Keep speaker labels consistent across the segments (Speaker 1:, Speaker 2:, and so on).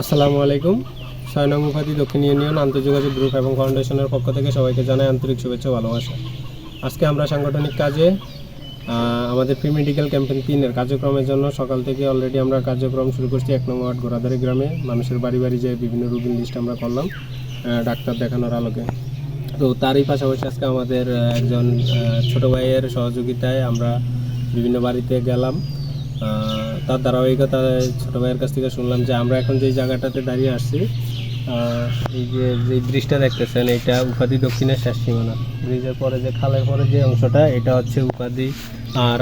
Speaker 1: আসসালামু আলাইকুম। ছয় নং মুখাতি দক্ষিণ ইউনিয়ন আন্তর্যোগাযোগ গ্রুপ এবং ফাউন্ডেশনের পক্ষ থেকে সবাইকে জানাই আন্তরিক শুভেচ্ছা ভালোবাসা। আজকে আমরা সাংগঠনিক কাজে আমাদের প্রি মেডিকেল ক্যাম্পেইন তিনের কার্যক্রমের জন্য সকাল থেকে অলরেডি আমরা কার্যক্রম শুরু করছি এক নম্বর ওয়ার্ড গোড়াদারি গ্রামে। মানুষের বাড়ি বাড়ি যে বিভিন্ন রোগীর লিস্ট আমরা করলাম ডাক্তার দেখানোর আলোকে। তো তারই পাশাপাশি আজকে আমাদের একজন ছোট ভাইয়ের সহযোগিতায় আমরা বিভিন্ন বাড়িতে গেলাম। তার ধারাবাহিকতায় ছোট ভাইয়ের কাছ থেকে শুনলাম যে আমরা এখন যে জায়গাটাতে দাঁড়িয়ে আসছি এই যে যে ব্রিজটা দেখতেছেন এটা উপাধি দক্ষিণের শেষ সীমানা। ব্রিজের পরে যে খালের পরে যে অংশটা, এটা হচ্ছে উপাধি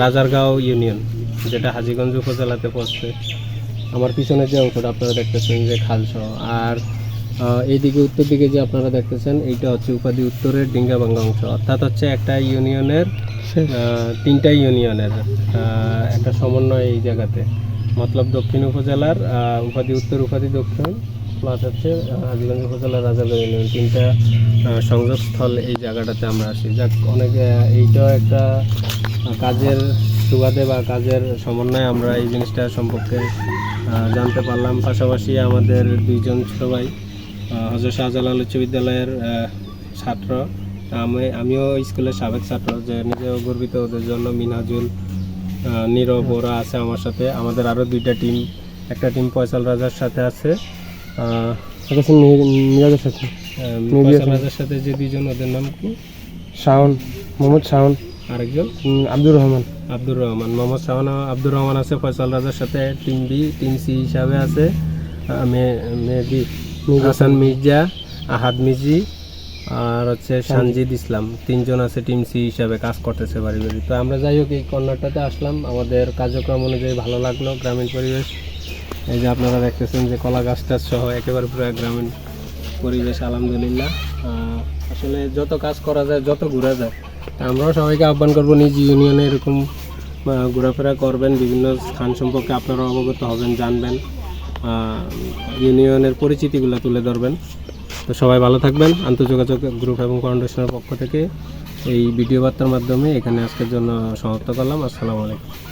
Speaker 1: রাজারগাঁও ইউনিয়ন, যেটা হাজিগঞ্জ উপজেলাতে পড়ছে। আমার পিছনে যে অংশটা আপনারা দেখতেছেন, যে খালসহ। আর এইদিকে উত্তর দিকে যে আপনারা দেখতেছেন, এইটা হচ্ছে উপাধি উত্তরের ডিঙ্গাভাঙ্গা অংশ। অর্থাৎ হচ্ছে একটা ইউনিয়নের তিনটা ইউনিয়নের একটা সমন্বয় এই জায়গাতে। মতলব দক্ষিণ উপজেলার উপাধি উত্তর উপাধি দক্ষিণ প্লাস হচ্ছে হাজীগঞ্জ উপজেলার রাজারগাঁও ইউনিয়ন তিনটা সংযোগস্থল এই জায়গাটাতে আমরা আসি। যাক অনেক এইটাও একটা কাজের সুবাদে বা কাজের সমন্বয়ে আমরা এই জিনিসটা সম্পর্কে জানতে পারলাম। পাশাপাশি আমাদের দুইজন ছোট ভাই আহ, হজরত শাহজালাল উচ্চ বিদ্যালয়ের ছাত্র। আমি আমিও স্কুলের সাবেক ছাত্র যে নিজেও গর্বিত ওদের জন্য মিনাজুল নীরব ওরা আছে আমার সাথে। আমাদের আরও দুইটা টিম একটা টিম ফয়সাল রাজার সাথে আছে
Speaker 2: মিরাজের সাথে?
Speaker 1: ফয়সাল রাজার সাথে যে দুইজন ওদের নাম কি?
Speaker 2: শাওন মোহাম্মদ শাওন।
Speaker 1: আরেকজন?
Speaker 2: আব্দুর রহমান।
Speaker 1: আব্দুর রহমান মোহাম্মদ শাহানা আব্দুর রহমান আছে ফয়সাল রাজার সাথে টিম বি টিম সি হিসাবে আছে। মেহেদি হাসান মির্জা আহাদ মিজি আর হচ্ছে সানজিদ। ইসলাম তিনজন আছে টিম সি হিসাবে কাজ করতেছে বাড়ি বাড়ি। তো আমরা যাই হোক এই কর্নারটাতে আসলাম। আমাদের কার্যক্রম অনুযায়ী ভালো লাগল গ্রামীণ পরিবেশ। এই যে আপনারা দেখতেছেন যে কলা গাছটা সহ একেবারে পুরো গ্রামীণ পরিবেশ আলহামদুলিল্লাহ। আসলে যত কাজ করা যায় যত ঘোরা যায় তা আমরাও সবাইকে আহ্বান করব নিজ ইউনিয়নে এরকম ঘোরাফেরা করবেন। বিভিন্ন স্থান সম্পর্কে আপনারা অবগত হবেন জানবেন। ইউনিয়নের পরিচিতিগুলো তুলে ধরবেন। তো সবাই ভালো থাকবেন। আন্তঃযোগাযোগ গ্রুপ এবং ফাউন্ডেশনের পক্ষ থেকে এই ভিডিও বার্তার মাধ্যমে এখানে আজকের জন্য সমাপ্ত করলাম। আসসালামু আলাইকুম।